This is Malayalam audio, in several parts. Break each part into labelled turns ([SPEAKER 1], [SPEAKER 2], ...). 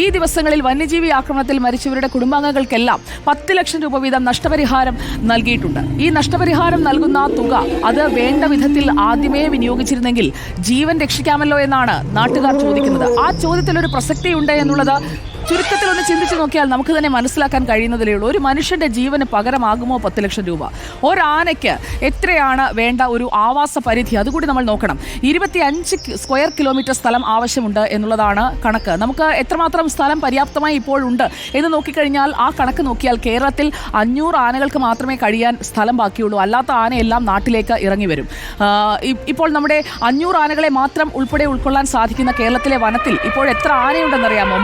[SPEAKER 1] ഈ ദിവസങ്ങളിൽ വന്യജീവി ആക്രമണത്തിൽ മരിച്ചവരുടെ കുടുംബാംഗങ്ങൾക്കെല്ലാം പത്ത് ലക്ഷം രൂപ വീതം നഷ്ടപരിഹാരം നൽകിയിട്ടുണ്ട്. ഈ നഷ്ടപരിഹാരം നൽകുന്ന തുക അത് വേണ്ട വിധത്തിൽ ആദ്യമേ വിനിയോഗിച്ചിരുന്നെങ്കിൽ ജീവൻ രക്ഷിക്കാമല്ലോ എന്നാണ് നാട്ടുകാർ ചോദിക്കുന്നത്. ആ ചോദ്യത്തിൽ ഒരു പ്രസക്തിയുണ്ട് എന്നുള്ളത് ചുരുക്കത്തിൽ ഒന്ന് ചിന്തിച്ചു നോക്കിയാൽ നമുക്ക് തന്നെ മനസ്സിലാക്കാൻ കഴിയുന്നതിലേ ഉള്ളൂ. ഒരു മനുഷ്യന്റെ ജീവന് പകരമാകുമോ പത്ത് ലക്ഷം രൂപ? ഒരാനയ്ക്ക് എത്രയാണ് വേണ്ട ഒരു ആവാസ പരിധി? അതുകൂടി നമ്മൾ നോക്കണം. ഇരുപത്തി അഞ്ച് സ്ക്വയർ കിലോമീറ്റർ സ്ഥലം ആവശ്യമുണ്ട് എന്നുള്ളതാണ് കണക്ക്. നമുക്ക് എത്രമാത്രം സ്ഥലം പര്യാപ്തമായി ഇപ്പോഴുണ്ട് എന്ന് നോക്കിക്കഴിഞ്ഞാൽ ആ കണക്ക് നോക്കിയാൽ കേരളത്തിൽ അഞ്ഞൂറ് ആനകൾക്ക് മാത്രമേ കഴിയാൻ സ്ഥലം ബാക്കിയുള്ളൂ. അല്ലാത്ത ആനയെല്ലാം നാട്ടിലേക്ക് ഇറങ്ങി വരും. ഇപ്പോൾ നമ്മുടെ അഞ്ഞൂറ് ആനകളെ മാത്രം ഉൾപ്പെടെ ഉൾക്കൊള്ളാൻ സാധിക്കുന്ന കേരളത്തിലെ വനത്തിൽ ഇപ്പോൾ എത്ര ആനയുണ്ടെന്നറിയാമോ?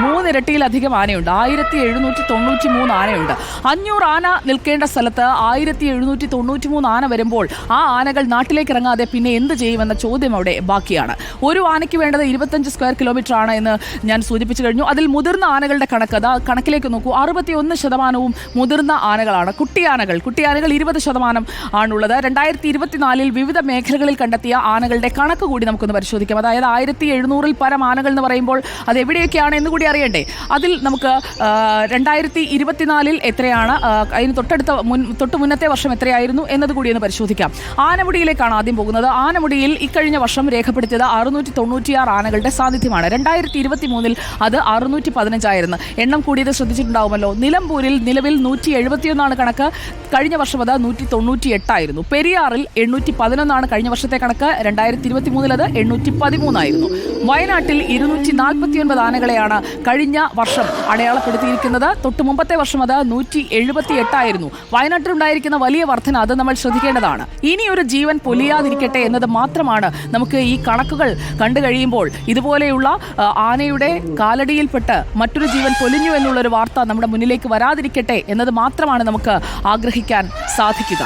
[SPEAKER 1] മൂന്നിരട്ടിയിലധികം ആനയുണ്ട്. ആയിരത്തി എഴുന്നൂറ്റി തൊണ്ണൂറ്റി മൂന്ന് ആനയുണ്ട്. അഞ്ഞൂറ് ആന നിൽക്കേണ്ട സ്ഥലത്ത് ആയിരത്തി എഴുന്നൂറ്റി തൊണ്ണൂറ്റി മൂന്ന് ആന വരുമ്പോൾ ആ ആനകൾ നാട്ടിലേക്ക് ഇറങ്ങാതെ പിന്നെ എന്ത് ചെയ്യുമെന്ന ചോദ്യം അവിടെ ബാക്കിയാണ്. ഒരു ആനയ്ക്ക് വേണ്ടത് ഇരുപത്തഞ്ച് സ്ക്വയർ കിലോമീറ്റർ ആണ് എന്ന് ഞാൻ സൂചിപ്പിച്ചു കഴിഞ്ഞു. അതിൽ മുതിർന്ന ആനകളുടെ കണക്ക് അതാ കണക്കിലേക്ക് നോക്കൂ. അറുപത്തി ഒന്ന് ശതമാനവും മുതിർന്ന ആനകളാണ്. കുട്ടിയാനകൾ കുട്ടിയാനകൾ ഇരുപത് ശതമാനം ആണുള്ളത്. രണ്ടായിരത്തി ഇരുപത്തിനാലിൽ വിവിധ മേഖലകളിൽ കണ്ടെത്തിയ ആനകളുടെ കണക്ക് കൂടി നമുക്കൊന്ന് പരിശോധിക്കാം. അതായത് ആയിരത്തി എഴുന്നൂറിൽ പരം ആനകൾ എന്ന് പറയുമ്പോൾ അത് എവിടെയൊക്കെയാണ് എന്ന് കൂടി അറിയണ്ടേ? അതിൽ നമുക്ക് രണ്ടായിരത്തി ഇരുപത്തിനാലിൽ എത്രയാണ് അതിന് തൊട്ടടുത്ത മുൻ തൊട്ട് മുന്നത്തെ വർഷം എത്രയായിരുന്നു എന്നത് കൂടി ഒന്ന് പരിശോധിക്കാം. ആനമുടിയിലേക്കാണ് ആദ്യം പോകുന്നത്. ആനമുടിയിൽ ഇക്കഴിഞ്ഞ വർഷം രേഖപ്പെടുത്തിയത് അറുന്നൂറ്റി തൊണ്ണൂറ്റിയാറ് ആനകളുടെ സാന്നിധ്യമാണ്. രണ്ടായിരത്തി ഇരുപത്തി മൂന്നിൽ അത് അറുന്നൂറ്റി പതിനഞ്ചായിരുന്നു എണ്ണം കൂടിയത് ശ്രദ്ധിച്ചിട്ടുണ്ടാവുമല്ലോ. നിലമ്പൂരിൽ നിലവിൽ നൂറ്റി എഴുപത്തിയൊന്നാണ് കണക്ക്. കഴിഞ്ഞ വർഷം അത് നൂറ്റി തൊണ്ണൂറ്റി എട്ടായിരുന്നു പെരിയാറിൽ എണ്ണൂറ്റി പതിനൊന്നാണ് കഴിഞ്ഞ വർഷത്തെ കണക്ക്. രണ്ടായിരത്തി ഇരുപത്തി മൂന്നിൽ അത് എണ്ണൂറ്റി പതിമൂന്നായിരുന്നു വയനാട്ടിൽ ഇരുന്നൂറ്റി നാൽപ്പത്തിയൊൻപത് ആനകളെയാണ് കഴിഞ്ഞ വർഷം അടയാളപ്പെടുത്തിയിരിക്കുന്നത്. തൊട്ട് മുമ്പത്തെ വർഷം അത് നൂറ്റി എഴുപത്തി എട്ടായിരുന്നു വയനാട്ടിലുണ്ടായിരിക്കുന്ന വലിയ വർധന അത് നമ്മൾ ശ്രദ്ധിക്കേണ്ടതാണ്. ഇനി ഒരു ജീവൻ പൊലിയാതിരിക്കട്ടെ എന്നത് മാത്രമാണ് നമുക്ക് ഈ കണക്കുകൾ കണ്ടു കഴിയുമ്പോൾ ഇതുപോലെയുള്ള ആനയുടെ കാലടിയിൽപ്പെട്ട് മറ്റൊരു ജീവൻ പൊലിഞ്ഞു എന്നുള്ളൊരു വാർത്ത നമ്മുടെ മുന്നിലേക്ക് വരാതിരിക്കട്ടെ എന്നത് മാത്രമാണ് നമുക്ക് ആഗ്രഹിക്കാൻ സാധിക്കുക.